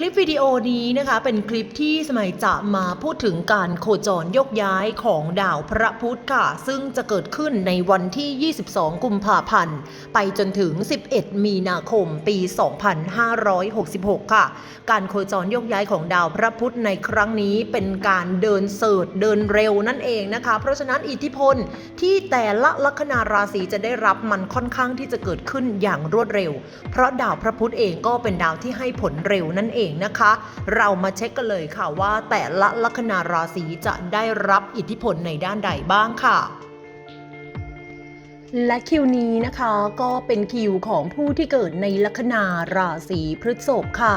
คลิปวิดีโอนี้นะคะเป็นคลิปที่สมัยจะมาพูดถึงการโคจรยกย้ายของดาวพระพุธค่ะ ซึ่งจะเกิดขึ้นในวันที่ 22 กุมภาพันธ์ ไปจนถึง 11 มีนาคม ปี 2566 ค่ะ การโคจรยกย้ายของดาวพระพุธในครั้งนี้เป็นการเดินเสิร์ชเดินเร็วนั่นเองนะคะ เพราะฉะนั้นอิทธิพลที่แต่ละลัคนาราศีจะได้รับมันค่อนข้างที่จะเกิดขึ้นอย่างรวดเร็ว เพราะดาวพระพุธเองก็เป็นดาวที่ให้ผลเร็วนั่นเองนะคะ เรามาเช็คกันเลยค่ะว่าแต่ละลัคนาราศีจะได้รับอิทธิพลในด้านใดบ้างค่ะและคิวนี้นะคะก็เป็นคิวของผู้ที่เกิดในลัคนาราศีพฤษภค่ะ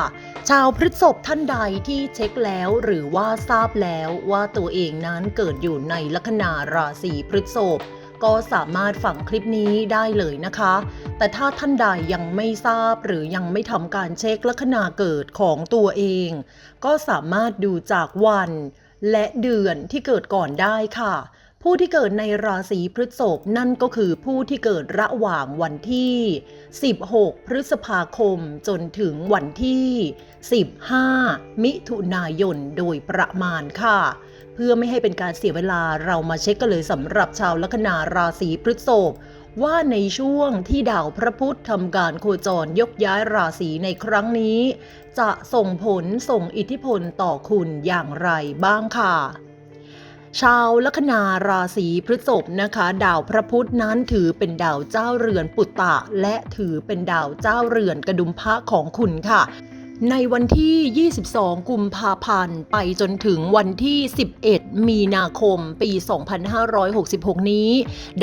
ชาวพฤษภท่านใดที่เช็คแล้วหรือว่าทราบแล้วว่าตัวเองนั้นเกิดอยู่ในลัคนาราศีพฤษภ ก็สามารถฟังคลิปนี้ได้เลยนะคะ แต่ถ้าท่านใดยังไม่ทราบหรือยังไม่ทำการเช็คลัคนาเกิดของตัวเอง ก็สามารถดูจากวัน และเดือนที่เกิดก่อนได้ค่ะ ผู้ที่เกิดในราศีพฤษภนั่นก็คือผู้ที่เกิดระหว่างวันที่ 16 พฤษภาคมจนถึงวันที่ 15 มิถุนายนโดยประมาณค่ะ เพื่อไม่ให้เป็นการเสียเวลาเรามาเช็คกันเลยสำหรับชาวลัคนาราศีพฤษภว่าในช่วงที่ดาวพระพุธทำการโคจรยกย้ายราศีในครั้งนี้ จะส่งผลส่งอิทธิพลต่อคุณอย่างไรบ้างค่ะชาวลัคนาราศีพฤษภนะคะ ดาวพระพุธนั้นถือเป็นดาวเจ้าเรือนปุตตะ และถือเป็นดาวเจ้าเรือนกระดุมพระของคุณค่ะ ในวันที่ 22 กุมภาพันธ์ ไปจนถึงวันที่ 11 มีนาคม ปี 2566 นี้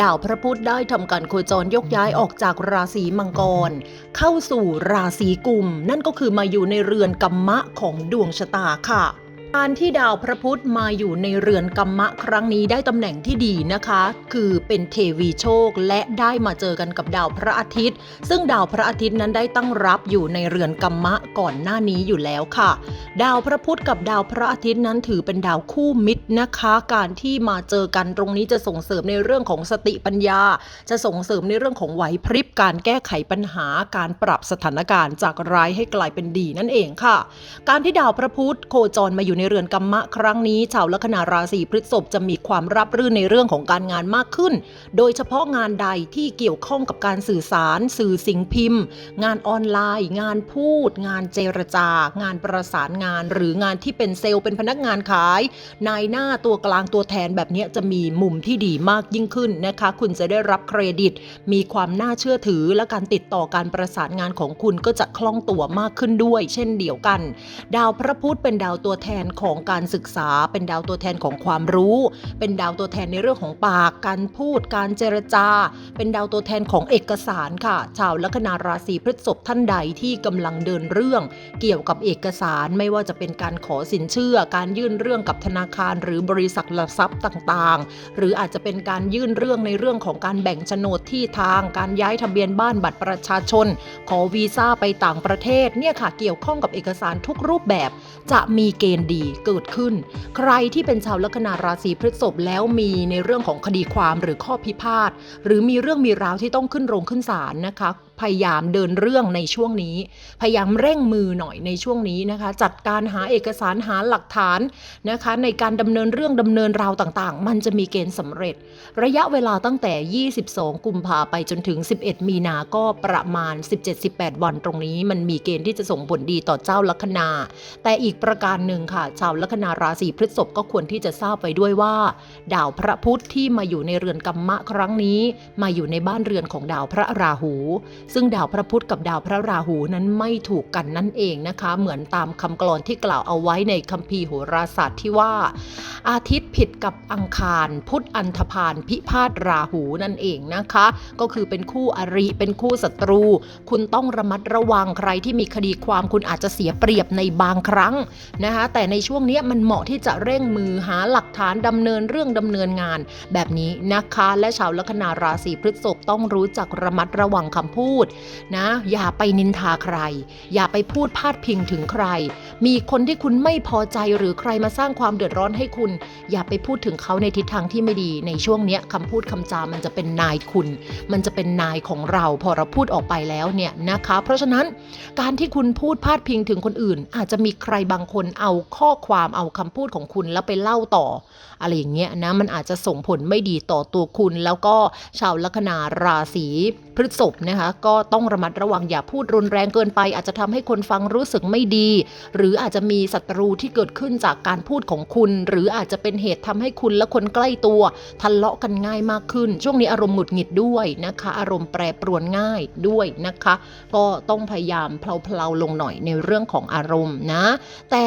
ดาวพระพุธได้ทำการโคจรยกย้ายออกจากราศีมังกร เข้าสู่ราศีกุม นั่นก็คือมาอยู่ในเรือนกัมมะของดวงชะตาค่ะ การที่ดาวพระพุธมาอยู่ในเรือนกัมมะครั้งนี้ได้ตำแหน่งที่ดีนะคะ คือเป็นเทวีโชคและได้มาเจอกันกับดาวพระอาทิตย์ ซึ่งดาวพระอาทิตย์นั้นได้ตั้งรับอยู่ในเรือนกัมมะก่อนหน้านี้อยู่แล้วค่ะ ดาวพระพุธกับดาวพระอาทิตย์นั้นถือเป็นดาวคู่มิตรนะคะ การที่มาเจอกันตรงนี้จะส่งเสริมในเรื่องของสติปัญญา จะส่งเสริมในเรื่องของไหวพริบการแก้ไขปัญหา การปรับสถานการณ์จากร้ายให้กลายเป็นดีนั่นเองค่ะ การที่ดาวพระพุธโคจรมาอยู่ในเรือนกัมมะครั้งนี้ ชาวลัคนาราศีพฤษภจะมีความรับรื่นในเรื่องของการงานมากขึ้น โดยเฉพาะงานใดที่เกี่ยวข้องกับการสื่อสาร สื่อสิ่งพิมพ์ งานออนไลน์ งานพูด งานเจรจา งานประสานงาน หรืองานที่เป็นเซลล์เป็นพนักงานขาย นายหน้าตัวกลางตัวแทนแบบนี้จะมีมุมที่ดีมากยิ่งขึ้นนะคะ คุณจะได้รับเครดิต มีความน่าเชื่อถือและการติดต่อการประสานงานของคุณก็จะคล่องตัวมากขึ้นด้วย เช่นเดียวกัน ดาวพระพุธเป็นดาวตัวแทนของการศึกษา เป็นดาวตัวแทนของความรู้ เป็นดาวตัวแทนในเรื่องของปาก การพูด การเจรจา เป็นดาวตัวแทนของเอกสารค่ะ ชาวลัคนาราศีพฤษภท่านใดที่กำลังเดินเรื่อง เกี่ยวกับเอกสารไม่ว่าจะเป็นการขอสินเชื่อ การยื่นเรื่องกับธนาคาร หรือบริษัทหลักทรัพย์ต่างๆ หรืออาจจะเป็นการยื่นเรื่องในเรื่องของการแบ่งโฉนดที่ทาง การย้ายทะเบียนบ้านบัตรประชาชน ขอวีซ่าไปต่างประเทศเนี่ยค่ะเกี่ยวข้องกับเอกสารทุกรูปแบบ จะมีเกณฑ์ดีเกิดขึ้น ใครที่เป็นชาวลัคนาราศีพฤษภแล้วมีในเรื่องของคดีความหรือข้อพิพาทหรือมีเรื่องมีราวที่ต้องขึ้นโรงขึ้นศาลนะคะ พยายามเดินเรื่องในช่วงนี้ พยายามเร่งมือหน่อยในช่วงนี้นะคะ จัดการหาเอกสารหาหลักฐานนะคะ ในการดำเนินเรื่องดำเนินราวต่างๆ มันจะมีเกณฑ์สำเร็จ ระยะเวลาตั้งแต่ 22 กุมภาไปจนถึง 11 มีนาก็ประมาณ 17-18 วันตรงนี้ มันมีเกณฑ์ที่จะส่งผลดีต่อเจ้าลัคนา แต่อีกประการหนึ่งค่ะ ชาวลัคนาราศีพฤษภก็ควรที่จะทราบไปด้วยว่า ดาวพระพุธที่มาอยู่ในเรือนกัมมะครั้งนี้ มาอยู่ในบ้านเรือนของดาวพระราหูซึ่งดาวพระพุธกับดาวพระราหูนั้นไม่ถูกกันนั่นเองนะคะ เหมือนตามคำกลอนที่กล่าวเอาไว้ในคัมภีร์โหราศาสตร์ที่ว่า อาทิตย์ผิดกับอังคาร พุธอันธพาลพิพาทราหูนั่นเองนะคะ ก็คือเป็นคู่อริเป็นคู่ศัตรู คุณต้องระมัดระวังใครที่มีคดีความคุณอาจจะเสียเปรียบในบางครั้งนะคะแต่ในช่วงนี้มันเหมาะที่จะเร่งมือหาหลักฐานดำเนินเรื่องดำเนินงาน แบบนี้นะคะ และชาวลัคนาราศีพฤษภต้องรู้จักระมัดระวังคำพูดดนะ อย่าไปนินทาใคร อย่าไปพูดพาดพิงถึงใคร มีคนที่คุณไม่พอใจหรือใครมาสร้างความเดือดร้อนให้คุณ อย่าไปพูดถึงเขาในทิศทางที่ไม่ดีในช่วงเนี้ยคำพูดคำจามันจะเป็นนายคุณ มันจะเป็นนายของเรา พอเราพูดออกไปแล้วเนี่ยนะคะ เพราะฉะนั้นการที่คุณพูดพาดพิงถึงคนอื่น อาจจะมีใครบางคนเอาข้อความเอาคำพูดของคุณแล้วไปเล่าต่อ อะไรอย่างเงี้ยนะมันอาจจะส่งผลไม่ดีต่อตัวคุณ แล้วก็ชาวลัคนาราศีพฤษภนะคะก็็ต้องระมัดระวังอย่าพูดรุนแรงเกินไป อาจจะทำให้คนฟังรู้สึกไม่ดี หรืออาจจะมีศัตรูที่เกิดขึ้นจากการพูดของคุณ หรืออาจจะเป็นเหตุทำให้คุณและคนใกล้ตัวทะเลาะกันง่ายมากขึ้น ช่วงนี้อารมณ์หงุดหงิดด้วยนะคะ อารมณ์แปรปรวนง่ายด้วยนะคะ ก็ต้องพยายามเพลาๆลงหน่อยในเรื่องของอารมณ์นะ แต่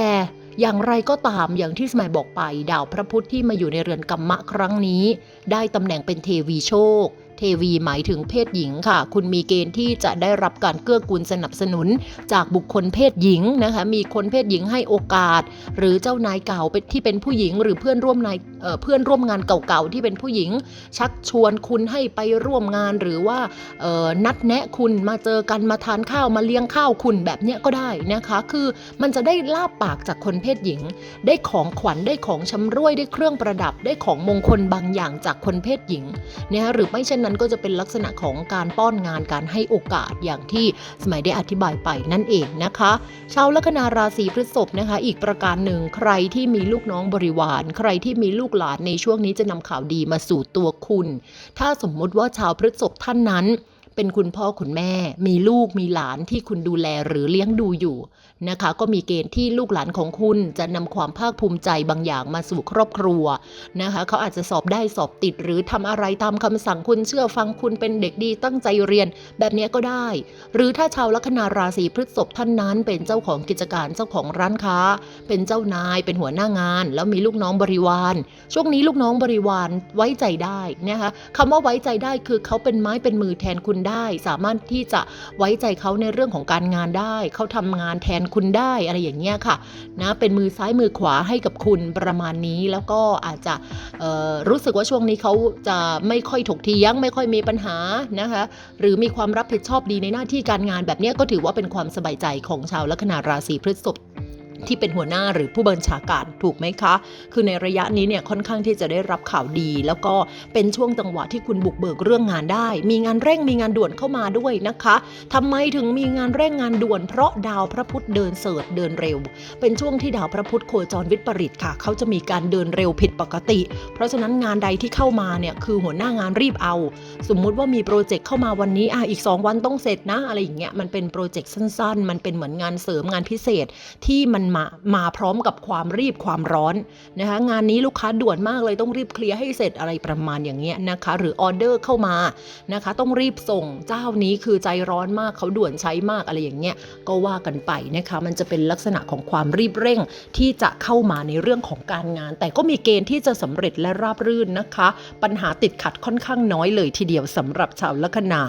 อย่างไรก็ตามอย่างที่สมัยบอกไป ดาวพระพุธที่มาอยู่ในเรือนกรรมะครั้งนี้ ได้ตำแหน่งเป็นเทวีโชค เทวีหมายถึงเพศหญิงค่ะ คุณมีเกณฑ์ที่จะได้รับการเกื้อกูลสนับสนุน จากบุคคลเพศหญิงนะคะ มีคนเพศหญิงให้โอกาส หรือเจ้านายเก่าเป็นที่เป็นผู้หญิง หรือเพื่อนร่วมนายเเพื่อนร่วมงานเก่าๆที่เป็นผู้หญิง ชักชวนคุณให้ไปร่วมงานหรือว่านัดแนะคุณมาเจอกันมาทานข้าวมาเลี้ยงข้าวคุณแบบเนี้ยก็ได้นะคะ คือมันจะได้ลาบปากจากคนเพศหญิง ได้ของขวัญได้ของชำร่วยได้เครื่องประดับได้ของมงคลบางอย่างจากคนเพศหญิงนะคะหรือไม่เช่นนั้นก็จะเป็นลักษณะของการป้อนงานการให้โอกาสอย่างที่สมัยได้อธิบายไปนั่นเองนะคะชาวลัคนาราศีพฤษภนะคะ อีกประการหนึ่งใครที่มีลูกน้องบริวาร ใครที่มีลูกหลานในช่วงนี้จะนำข่าวดีมาสู่ตัวคุณ ถ้าสมมุติว่าชาวพฤษภท่านนั้น เป็นคุณพ่อคุณแม่ มีลูกมีหลานที่คุณดูแลหรือเลี้ยงดูอยู่นะคะ ก็มีเกณฑ์ที่ลูกหลานของคุณจะนำความภาคภูมิใจบางอย่างมาสู่ครอบครัวนะคะ เขาอาจจะสอบได้สอบติดหรือทำอะไรตามคำสั่งคุณเชื่อฟังคุณเป็นเด็กดีตั้งใจเรียนแบบนี้ก็ได้ หรือถ้าชาวลัคนาราศีพฤษภท่านนั้น เป็นเจ้าของกิจการเจ้าของร้านค้า เป็นเจ้านายเป็นหัวหน้างาน แล้วมีลูกน้องบริวาร ช่วงนี้ลูกน้องบริวารไว้ใจได้นะคะคำว่าไว้ใจได้คือเขาเป็นไม้เป็นมือแทนคุณได้ สามารถที่จะไว้ใจเขาในเรื่องของการงานได้ เขาทำงานแทนคุณได้อะไรอย่างเงี้ยค่ะนะเป็นมือซ้ายมือขวาให้กับคุณประมาณนี้แล้วก็อาจจะรู้สึกว่าช่วงนี้เขาจะไม่ค่อยถกเถียง ไม่ค่อยมีปัญหานะคะหรือมีความรับผิดชอบดีในหน้าที่การงานแบบนี้ก็ถือว่าเป็นความสบายใจของชาวลัคนาราศีพฤษภ ที่เป็นหัวหน้าหรือผู้บัญชาการถูกไหมคะ คือในระยะนี้เนี่ยค่อนข้างที่จะได้รับข่าวดี แล้วก็เป็นช่วงจังหวะที่คุณบุกเบิกเรื่องงานได้ มีงานเร่งมีงานด่วนเข้ามาด้วยนะคะทำไมถึงมีงานเร่งงานด่วน เพราะดาวพระพุธเดินเสริฐเดินเร็ว เป็นช่วงที่ดาวพระพุธโคจรวิปริตค่ะ เขาจะมีการเดินเร็วผิดปกติ เพราะฉะนั้นงานใดที่เข้ามาเนี่ยคือหัวหน้างานรีบเอา สมมุติว่ามีโปรเจกต์เข้ามาวันนี้อะอีก 2 วันต้องเสร็จนะอะไรอย่างเงี้ยมันเป็นโปรเจกต์สั้น ๆ มันเป็นเหมือนงานเสริมงานพิเศษที่มันมามาพร้อมกับความรีบความร้อนนะคะงานนี้ลูกค้าด่วนมากเลยต้องรีบเคลียร์ให้เสร็จอะไรประมาณอย่างเงี้ยนะคะ หรือออเดอร์เข้ามานะคะ ต้องรีบส่งเจ้านี้คือใจร้อนมากเขาด่วนใช้มากอะไรอย่างเงี้ยก็ว่ากันไปนะคะ มันจะเป็นลักษณะของความรีบเร่งที่จะเข้ามาในเรื่องของการงาน แต่ก็มีเกณฑ์ที่จะสำเร็จและราบรื่นนะคะ ปัญหาติดขัดค่อนข้างน้อยเลยทีเดียวสำหรับชาวลัคนา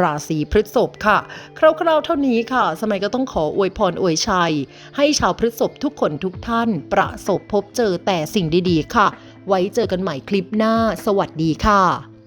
ราศีพฤษภค่ะคร่าวๆเท่านี้ค่ะ สมัยก็ต้องขออวยพรอวยชัย ให้ชาวพฤฤษภทุกคนทุกท่าน ประสบพบเจอแต่สิ่งดีๆ ค่ะ ไว้เจอกันใหม่คลิปหน้า สวัสดีค่ะ